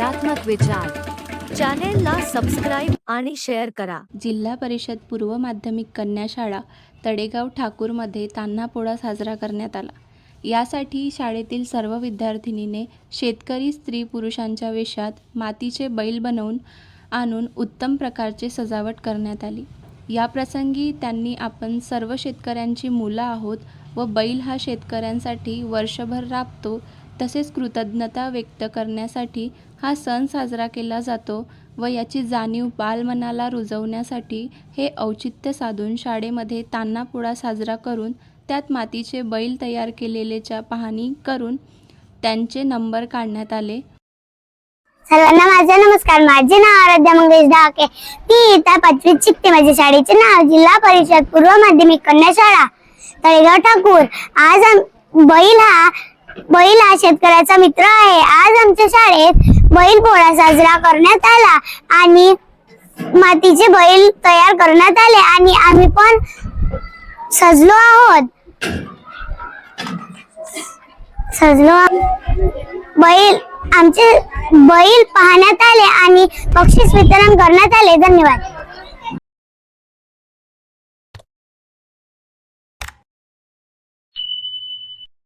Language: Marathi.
सकारात्मक विचार. चॅनेलला सबस्क्राईब आणि शेअर करा. जिल्हा परिषद पूर्व माध्यमिक कन्या शाळा तडेगाव ठाकूरमध्ये तान्हापोळा साजरा करण्यात आला. यासाठी शाळेतील सर्व विद्यार्थिनीने शेतकरी स्त्री पुरुषांच्या वेशात मातीचे बैल बनवून आणून उत्तम प्रकारचे सजावट करण्यात आली. या प्रसंगी त्यांनी आपण सर्व शेतकऱ्यांची मुलं आहोत व बैल हा शेतकऱ्यांसाठी वर्षभर राबतो तसेच कृतज्ञता व्यक्त करण्यासाठी हा सण साजरा केला जातो व याची जाणीव बालमनाला रुजवण्यासाठी हे औचित्य साधून शाळेमध्ये तान्हापोळा साजरा करून त्यात मातीचे बैल तयार केलेलेच्या पाहणी करून त्यांचे नंबर काढण्यात आले. सर्वांना माझा नमस्कार. माझे नाव आराध्या मंगेश डहाके ती इथं पाचवीत शिकते. माझ्या शाळेचे नाव जिल्हा परिषद पूर्व माध्यमिक कन्या शाळा तळेगाव ठाकूर. आज बैल हा बैल हा शेतकऱ्याचा मित्र आहे. आज आमच्या शाळेत बैल पोळा साजरा करण्यात आला आणि मातीचे बैल तयार करण्यात आले आणि आम्ही पण सजलो आहोत. सजलो आहोत. बैल आमचे बैल पाहण्यात आले आणि बक्षीस वितरण करण्यात आले. धन्यवाद.